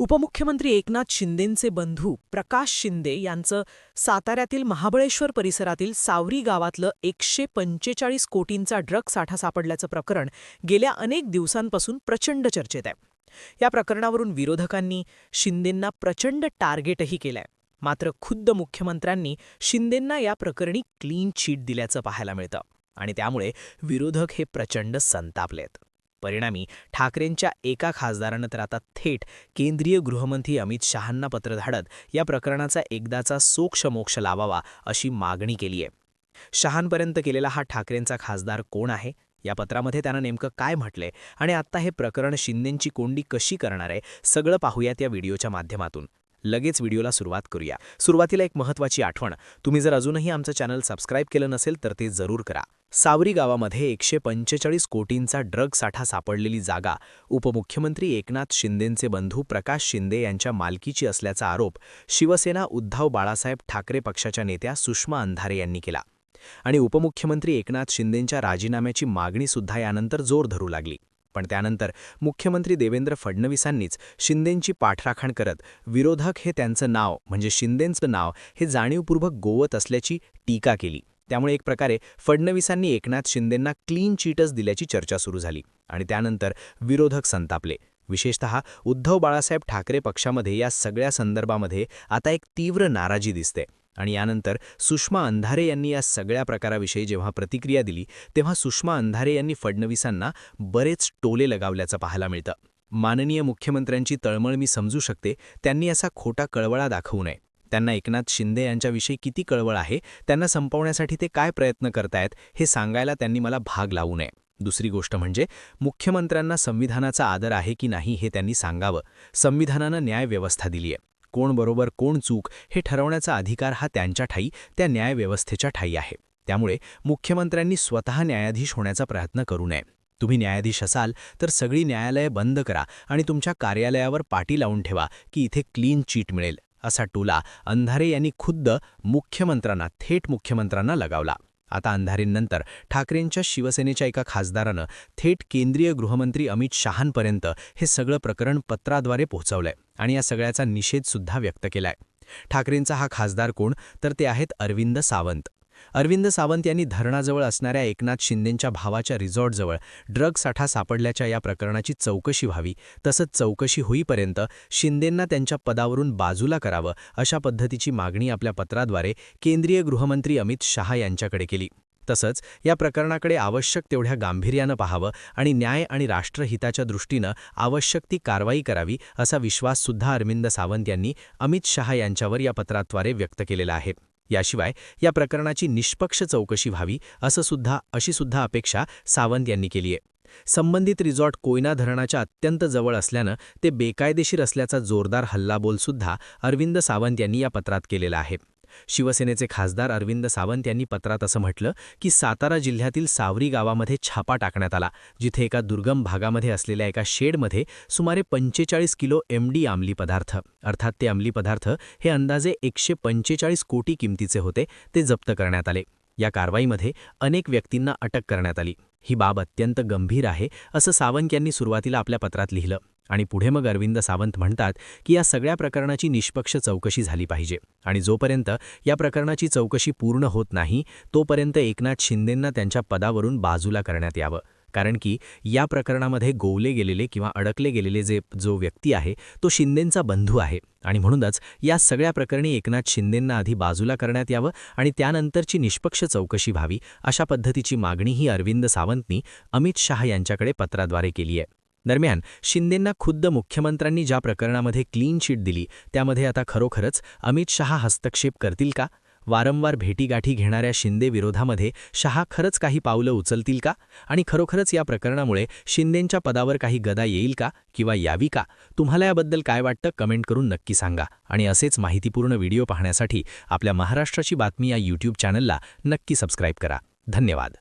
उपमुख्यमंत्री एकनाथ शिंदेंचे बंधू प्रकाश शिंदे यांचं साताऱ्यातील महाबळेश्वर परिसरातील सावरी गावातलं एकशे पंचेचाळीस कोटींचा ड्रग साठा सापडल्याचं प्रकरण गेल्या अनेक दिवसांपासून प्रचंड चर्चेत आहे. या प्रकरणावरून विरोधकांनी शिंदेंना प्रचंड टार्गेटही केलंय. मात्र खुद्द मुख्यमंत्र्यांनी शिंदेंना या प्रकरणी क्लीन चीट दिल्याचं पाहायला मिळतं आणि त्यामुळे विरोधक हे प्रचंड संतापलेत. परिणामी ठाकरेंच्या एका खासदारानं तर आता थेट केंद्रीय गृहमंत्री अमित शहांना पत्र धाडत या प्रकरणाचा एकदाचा सोक्षमोक्ष लावावा अशी मागणी केली आहे. शहांपर्यंत केलेला हा ठाकरेंचा खासदार कोण आहे? या पत्रामध्ये त्यानं नेमकं काय म्हटलंय? आणि आत्ता हे प्रकरण शिंदेंची कोंडी कशी करणार आहे? सगळं पाहूयात या व्हिडिओच्या माध्यमातून. लगेच व्हिडिओला सुरुवात करूया. सुरुवातीला एक महत्त्वाची आठवण. तुम्ही जर अजूनही आमचं चॅनल सबस्क्राईब केलं नसेल तर ते जरूर करा. सावरी गावामध्ये एकशे पंचेचाळीस कोटींचा ड्रग साठा सापडलेली जागा उपमुख्यमंत्री एकनाथ शिंदेंचे बंधू प्रकाश शिंदे यांच्या मालकीची असल्याचा आरोप शिवसेना उद्धव बाळासाहेब ठाकरे पक्षाच्या नेत्या सुषमा अंधारे यांनी केला. आणि उपमुख्यमंत्री एकनाथ शिंदेंच्या राजीनाम्याची मागणीसुद्धा यानंतर जोर धरू लागली. पण त्यानंतर मुख्यमंत्री देवेंद्र फडणवीसांनीच शिंदेंची पाठराखण करत विरोधक हे त्यांचं नाव म्हणजे शिंदेंचं नाव हे जाणीवपूर्वक गोवत असल्याची टीका केली. त्यामुळे एक प्रकारे फडणवीसांनी एकनाथ शिंदेंना क्लीन चीटच दिल्याची चर्चा सुरू झाली आणि त्यानंतर विरोधक संतापले. विशेषतः उद्धव बाळासाहेब ठाकरे पक्षामध्ये या सगळ्या संदर्भामध्ये आता एक तीव्र नाराजी दिसते. आणि यानंतर सुषमा अंधारे यांनी या सगळ्या प्रकाराविषयी जेव्हा प्रतिक्रिया दिली तेव्हा सुषमा अंधारे यांनी फडणवीसांना बरेच टोले लगावल्याचं पाहायला मिळतं. माननीय मुख्यमंत्र्यांची तळमळ मी समजू शकते त्यांनी असा खोटा कळवळा दाखवू नये. त्यांना एकनाथ शिंदे यांच्याविषयी किती कळवळ आहे त्यांना संपवण्यासाठी ते काय प्रयत्न करतायत हे सांगायला त्यांनी मला भाग लावू नये. दुसरी गोष्ट म्हणजे मुख्यमंत्र्यांना संविधानाचा आदर आहे की नाही हे त्यांनी सांगावं. संविधानानं न्यायव्यवस्था दिली आहे कोण बरोबर कोण चूक हे ठरवण्याचा अधिकार हा त्यांच्या ठाई त्या न्यायव्यवस्थेच्या ठाई आहे. त्यामुळे मुख्यमंत्र्यांनी स्वतः न्यायाधीश होण्याचा प्रयत्न करू नये. तुम्ही न्यायाधीश असाल तर सगळी न्यायालये बंद करा आणि तुमच्या कार्यालयावर पाटी लावून ठेवा की इथे क्लीन चीट मिळेल. असा टोला अंधारे यांनी खुद्द मुख्यमंत्र्यांना थेट मुख्यमंत्र्यांना लगावला. आता अंधारींनंतर ठाकरेंच्या शिवसेनेच्या एका खासदारानं थेट केंद्रीय गृहमंत्री अमित शहांपर्यंत हे सगळं प्रकरण पत्राद्वारे पोहोचवलंय आणि या सगळ्याचा निषेधसुद्धा व्यक्त केलाय. ठाकरेंचा हा खासदार कोण? तर ते आहेत अरविंद सावंत. अरविंद सावंत यांनी धरणाजवळ असणाऱ्या एकनाथ शिंदेंच्या भावाच्या रिसॉर्टजवळ ड्रग साठा सापडल्याच्या या प्रकरणाची चौकशी व्हावी तसंच चौकशी होईपर्यंत शिंदेंना त्यांच्या पदावरून बाजूला करावं अशा पद्धतीची मागणी आपल्या पत्राद्वारे केंद्रीय गृहमंत्री अमित शहा यांच्याकडे केली. तसंच या प्रकरणाकडे आवश्यक तेवढ्या गांभीर्यानं पाहावं आणि न्याय आणि राष्ट्रहिताच्या दृष्टीनं आवश्यक ती कारवाई करावी असा विश्वाससुद्धा अरविंद सावंत यांनी अमित शहा यांच्यावर या पत्राद्वारे व्यक्त केलेला आहे. याशिवाय या प्रकरणाची निष्पक्ष चौकशी व्हावी असं सुद्धा अशी सुद्धा अपेक्षा सावंत यांनी केली आहे. संबंधित रिझॉर्ट कोयना धरणाच्या अत्यंत जवळ असल्यानं ते बेकायदेशीर असल्याचा जोरदार हल्लाबोलसुद्धा अरविंद सावंत यांनी या पत्रात केलेला आहे. शिवसेनेचे खासदार अरविंद सावंत यांनी पत्रात असं म्हटलं की सातारा जिल्ह्यातील सावरी गावामध्ये छापा टाकण्यात आला जिथे एका दुर्गम भागामध्ये असलेल्या एका शेडमध्ये सुमारे पंचेचाळीस किलो एमडी अंमली पदार्थ अर्थात ते अंमली पदार्थ हे अंदाजे एकशे पंचेचाळीस कोटी किमतीचे होते ते जप्त करण्यात आले. या कारवाईमध्ये अनेक व्यक्तींना अटक करण्यात आली. ही बाब अत्यंत गंभीर आहे असं सावंत यांनी सुरुवातीला आपल्या पत्रात लिहिलं. आणि पुढे मग अरविंद सावंत म्हणतात की या सगळ्या प्रकरणाची निष्पक्ष चौकशी झाली पाहिजे. आणि जोपर्यंत या प्रकरणाची चौकशी पूर्ण होत नाही तोपर्यंत एकनाथ शिंदेंना त्यांच्या पदावरून बाजूला करण्यात यावं. कारण की या प्रकरणामध्ये गोवले गेलेले किंवा अडकले गेलेले जे जो व्यक्ती आहे तो शिंदेंचा बंधू आहे. आणि म्हणूनच या सगळ्या प्रकरणी एकनाथ शिंदेंना आधी बाजूला करण्यात यावं आणि त्यानंतरची निष्पक्ष चौकशी व्हावी अशा पद्धतीची मागणीही अरविंद सावंतनी अमित शहा यांच्याकडे पत्राद्वारे केली आहे. दरम्यान शिंदेंना खुद्द मुख्यमंत्र्यांनी ज्या प्रकरणामध्ये क्लीन शीट दिली त्यामध्ये आता खरोखरच अमित शहा हस्तक्षेप करतील का? वारंवार भेटीगाठी घेणाऱ्या शिंदे विरोधामध्ये शहा खरंच काही पावलं उचलतील का? आणि खरोखरच या प्रकरणामुळे शिंदेंच्या पदावर काही गदा येईल का? किंवा यावी का? तुम्हाला याबद्दल काय वाटतं? कमेंट करून नक्की सांगा. आणि असेच माहितीपूर्ण व्हिडिओ पाहण्यासाठी आपल्या महाराष्ट्राची बातमी या यूट्यूब चॅनलला नक्की सबस्क्राईब करा. धन्यवाद.